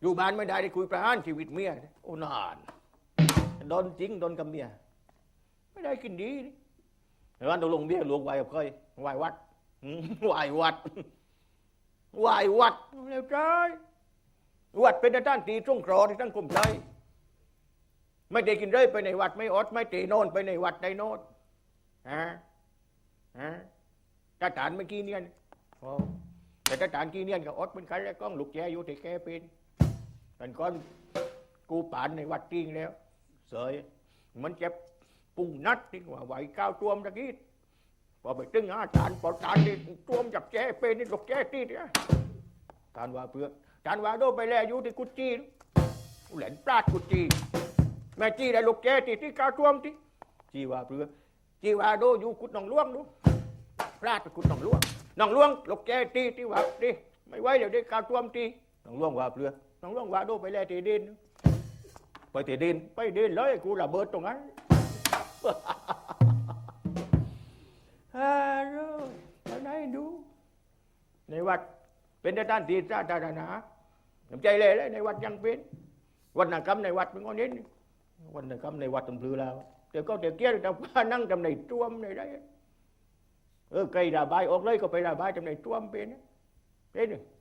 อยู่บ้านไม่ได้ได้คุยประหารชีวิตเมียโอ้นานโดนจริงโดนกับเมียไม่ได้กินดีนี่แต่ว่าตกลงเบี้ยหลวงไหวกับเคยไหววัดอืมไหววัดไหววัดเร็วใจวัดเป็นด้านตีตรงครอที่ตั้งกลมใจไม่ได้กินเลยไปในวัดไม่อดไม่ตีโนนไปในวัดได้โนนฮะฮะถ้าฐานเมื่อกี้เนี่ยโอ้แต่ถ้าฐานกี้เนี่ยก็อดเป็นใครแล้วก้องลูกแจอยู่ที่แกเป็น เป็นก้อนกูป่านในวัดจริงแล้ว เสยมันเจ็บปุ่งนัดที่ว่าไหวก้าวตัวมตะกี้พอไปตึงอาจารย์ปอจานนี่ตัวมจับแจเป็นนี่ลูกแจตีเนี่ยทานว่าเพื่อทานว่าโดไปแลอยู่ที่กุจีนแหลนปลาดกุจีแม่จีได้ลูกแกตีที่ก้าท่วมที่จีว่าเพื่อจีว่าโดอยู่กุดหนองล่วงดูพลาดไปกุดหนองล่วงหนองล่วงลูกแกตีที่ว่าดิไม่ไหวเดี๋ยวได้ก้าท่วมตีหนองล่วงว่าเพื่อ นองล่วงว่าโดไปแล้วตีดิน ไปตีดิน ไปดินเลยกูระเบิดตรงนั้นฮัลโหลจะได้ดู ในวัดเป็นด้านตีสาธารณะน้ำใจเลยเลยในวัดยังเป็นวันนักรรมในวัดเป็นคนนี้นี่วันนักรรมในวัดตำพลือแล้วเดี๋ยวก็เดี๋ยวเกี้ยแต่ว่านั่งจำในจ้วมในได้เออไกลระบายออกเลยก็ไประบายจำในจ้วมเป็นนะเป็นนี่อ๋อ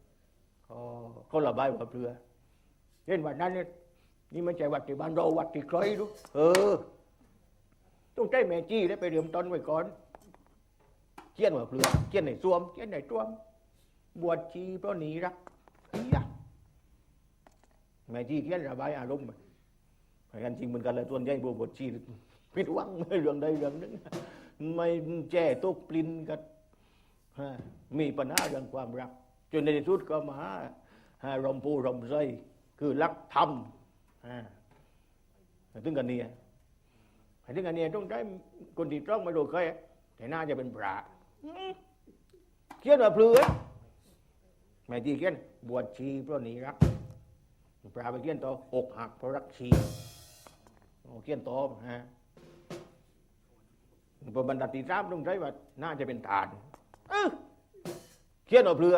เขาระบายว่าเปลือเห็นวัดนั้นเนี่ยนี่มันใจวัดที่บ้านเราวัดที่ใครดูเออ ต้องใจแม่จี้แล้วไปเรียมต้นไว้ก่อนเขียนว่าเปลือเขียนในจ้วมเขียนในจ้วม บวชชีเพราะหนีรักไอ้ยะแม่จีเขียนระบายอารมณ์ไปกันจริงเหมือนกันเลยตัวนใหญ่บวบทชีผิดหวังไม่เรื่องใดเรื่องหนึงไม่แจ้ตกปลินกันฮะมีปัญหาเรื่องความรัก จนในที่สุดก็มาหารมปูรมใจคือรักธรรมฮะถึงกันเนี่ยถึงกันเนี่ยต้องได้คนที่ต้องมาดูเคยแต่น่าจะเป็นพระเขียนว่าเพลือแม่จีเขียนบวชชีเพราะหนีรักปลาไปเกี้ยนต่ออกหักเพราะรักชีเกี้ยนต่อฮะพอบรรดาตีสามต้องใช้ว่าน่าจะเป็นฐานเออเกี้ยนเอาเปลือ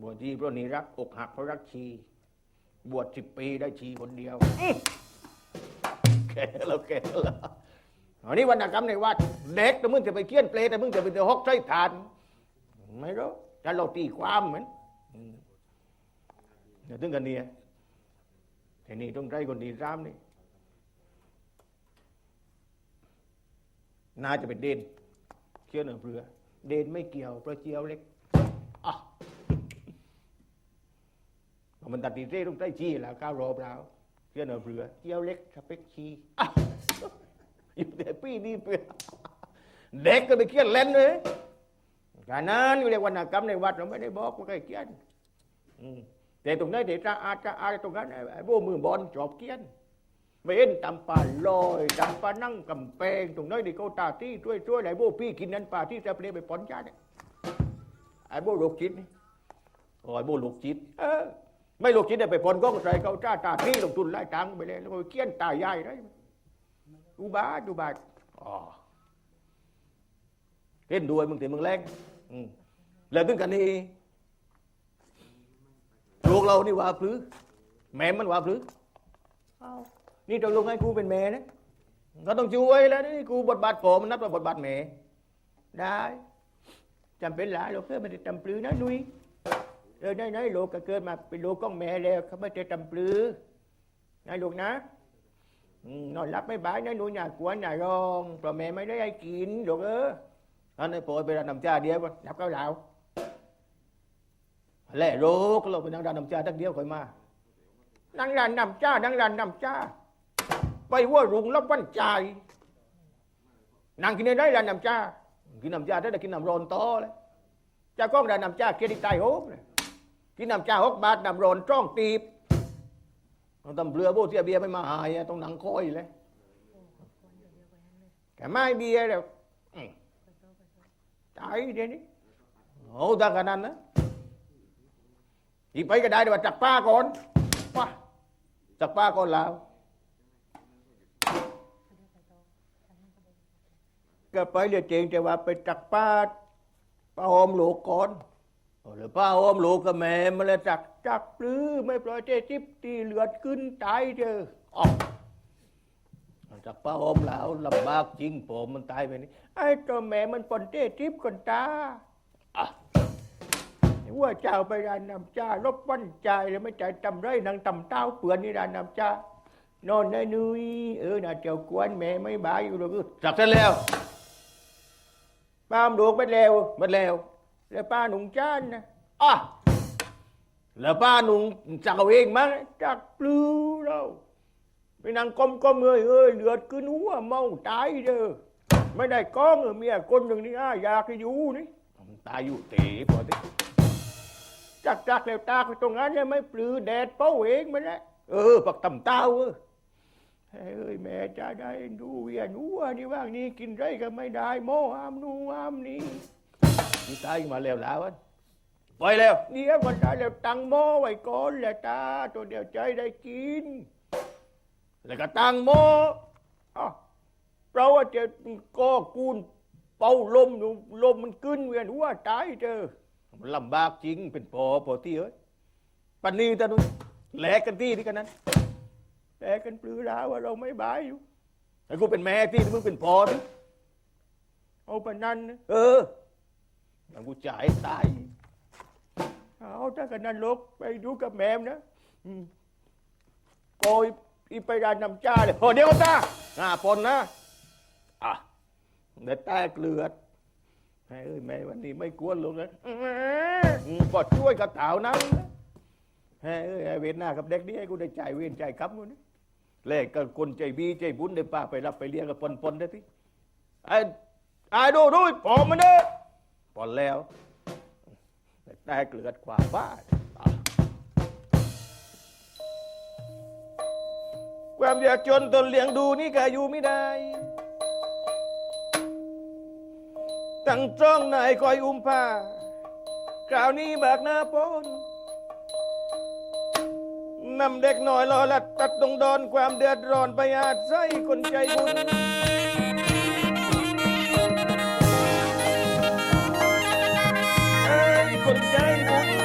บวชชีเพราะหนีรักอกหักเพราะรักชี บวชสิบปีได้ชีคนเดียวแก่แล้วแก่แล้วอันนี้วรรณกรรมในวัดเด็กแต่มึงจะไปเกี้ยนเปลแต่มึงจะไปเจอฮกใช้ฐานไม่รู้แต่เราตีความเหมือนอืมเดี๋ยวถึงกันเนี่ยแต่นี่ต้องใจคนดีซ้ำนี่น่าจะเป็นเดนเชื่อหนึ่งเปลือ เดนไม่เกี่ยวเพราะเจียวเล็กอะ มันตัดตีเต้ต้องใจชี้แล้วก้าวรอบแล้วเชื่อนึ่งเปลือเจียวเล็กสเปกชีอยู่แต่ปีนี่เปลือเด็กก็ไปเขียนเล่นเลยการนั้นอยู่ในวรรณกรรมในวัดเราไม่ได้บอกว่าใครเขียนแต่ตรงนั้นเดี๋ยวจะอาจจะอาตรงนั้นไอ้ไอ้โบมือบอลจอบเกี้ยนไม่เห็นตำป่าลอยตำป่านั่งกำแพงตรงนั้นเดี๋ยวเขาตาที่ช่วยช่วยไอ้โบพี่กินนั้นป่าที่จะเปลี่ยนไปปอนจ้าเนี่ยไอ้โบลูกจิตนี่โอ้ไอ้โบลูกจิตเออ ไม่ลูกจิตได้ไปปอนก้องใส่เขาจ้าตาที่ลงทุนไล่ตังค์ไปเลยแล้วก็เกี้ยนตายายได้ดูบาดูบาอ๋อเห็นด้วยมึงแต่มึงแรงอืมแล้วถึงกันนี่ลูกเรานี่ว่าพลือแม่มันว่าพลืออ้าวนี่ตกลงให้กูเป็นแม่นะก็ต้องช่วยแล้วนี่กูบทบาทผมมันนับว่าบทบาทแม่ได้จำเป็นหลายลูกเพื่อไม่ได้จำปลือนะนุ้ย เออไหนๆลูกก็เกิดมาเป็นลูกของแม่แล้วเขาไม่ได้จำปลือนะลูกนะอืมนอนหลับไม่บายนะหนูอย่ากวนอย่าร้องเพราะแม่ไม่ได้ให้กินลูกเอออันนี้โปรยไปรับน้ำชาเดียวนับเก้าเหลาแหล่โรกเราเป็นนางรานนำจ้าทักเดียวค่อยมานางรานนำจ้านางรานนำจ้าไปว่ารุงรับวันใจายนางกินได้รานนำจ้ากินนำจ้าได้แต่กินนำร้อนต่อเลยเจ้าก้องรานนำจ้าเกียรติตายโหมเลย กินนำจ้าหกบาทนำร้อนจ้องตีบต้องตำเรือโบเสียเบียร์ไม่มาหายต้องหนังคอยเลยแต่ไม่เบียร์แล้วตายเดี๋ยวนี้โอ้ดังขนาดนั้นนะอีไปก็ได้แต่ว่าจับป้าก่อนป้าจับป้าก่อนแล้วก็ไปเรียกเจงแต่ว่าไปจับป้าป้าหอมหลวกก่อน โอ้แล้วป้าโอมลูกกับแม่มาเลยจักจักปลื้อไม่ปล่อยเจจิบตีเลือดขึ้นตายเจออ๋อจากป้าโอมแล้วลำบากจริงผมมันตายไปนี่ไอ้ตัวแม่มันปนเจจิบคนตาอะว่าเจ้าไปรานนำจ้าลบวันใจายแล้วไม่ใจายตำไรนางตำเต้าเปื่อนนี่รานนำจ้านอนในนุยเออน่าเจ้ากวนแม่ไม่บายอยู่หรอกจักเสร็จแล้วป้ามดูกไม่เลวไม่เลวแล้วป้าแล้วป้าหนุ่งจักเอาเองมั้งจักปลื้อเราไปนั่งก้มก้มเงยเอ้ยเลือดขึ้นหัว เมาตายเด้อไม่ได้ก้องเออเมียคนหนึ่งนี่อะอยากให้อยู่นี่มันตายอยู่เต๋พอดิจักจักแล้วตาไปตรงนั้นเนี่ยไม่ปลื้อแดดเป้าเองมันแหละเออปักต่ำเต้าเออเฮ้ยแม่จะได้ดูเวียนหัวนี่ว่างนี่กินไรก็ไม่ได้โมอามนูอามนี่ นี่ตายมาแล้วแล้วอันปล่อยแล้วเดี๋ยวมันตายแล้วตั้งโมไว้ก่อนแหละตาตัวเดียวใจได้กิน แล้วก็ตั้งโมอ้าวเพราะว่าจะก็กูนเป่าลมอยู่ลมมันขึ้นเวียนหัวตายเจอมันลำบากจริงเป็นปอปอที่เอ้ยปันนี้ตานุนแหลกกันที่นี่กันนั้นแต่กันปลือราว่าเราไม่บายอยู่ไอ้กูเป็นแม่ที่มึงเป็นพ่อที่เอาปานนั้นนะเออ แล้วกูจ่ายตาย เอาถ้ากันนั้นลกไปดูกับแม่มนะอืมโกยอีไปรานนำจ้าเลยพอเดียวจ้าหน้าปนนะ อะเด็ดแตกเลือดแม่เอ้ยแม่วันนี้ไม่กวนลงนะอืมก็ช่วยกระเต่านั้นนะเฮ้ยเอ้ยไอ้เวรหน้ากับเด็กนี่ให้กูได้จ่ายเวรจ่ายกรรมกูนี่แลกกับคนใจบีใจบุญได้ป้าไปรับไปเลี้ยงกับปนปนๆได้ที่ไอ้ไอ้ดูดูปอมมันเด้อ ปอนแล้วแต่เกลือดกว่าบ้าอะความยากจนตนเลี้ยงดูนี่ก็อยู่ไม่ได้ตั้งจ้องนายคอยอุ้มผ้าคราวนี้บากหน้าปนนำเด็กน้อยรอลัดตัดตรงดอนความเดือดร้อนไปอาจใส่คนใจบุญ ค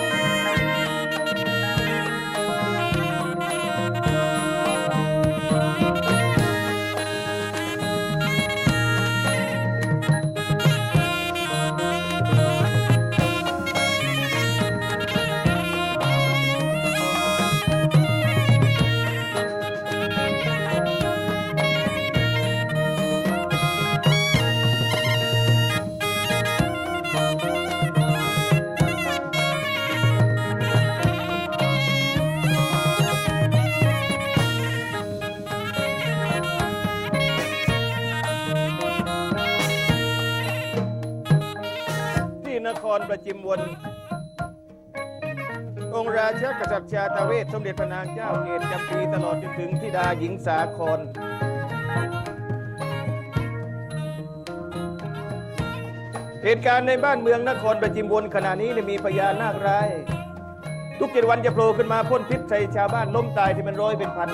ครประจิมวน องค์ราชากษัตริย์ชาตเวทสมเด็จพระนางเจ้าเกศจำปีตลอดจนถึงธิดาหญิงสาครเหตุการณ์ในบ้านเมืองนครประจิมวนขณะนี้มีพญานาคร้าย ทุกเจ็ดวันจะโผล่ขึ้นมาพ่นพิษใส่ชาวบ้านล้มตายที่เป็นร้อยเป็นพัน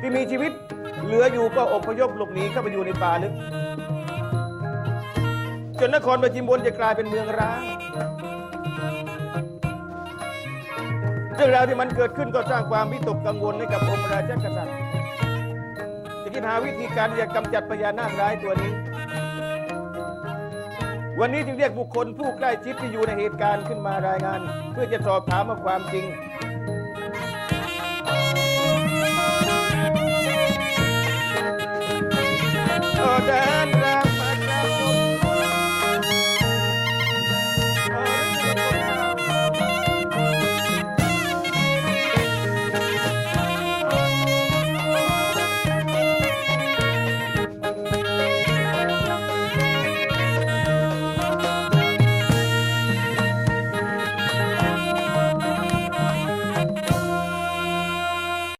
ที่มีชีวิตเหลืออยู่ก็อพยพหลบหนีเข้าไปอยู่ในป่าลึก จนนครประจิมวนจะกลายเป็นเมืองร้าง เรื่องราวที่มันเกิดขึ้นก็สร้างความวิตกกังวลให้กับองค์ราชกษัตริย์จะคิดหาวิธีการที่จะกำจัดพญานาคร้ายตัวนี้ วันนี้จึงเรียกบุคคลผู้ใกล้ชิดที่อยู่ในเหตุการณ์ขึ้นมารายงาน เพื่อจะสอบถามความจริง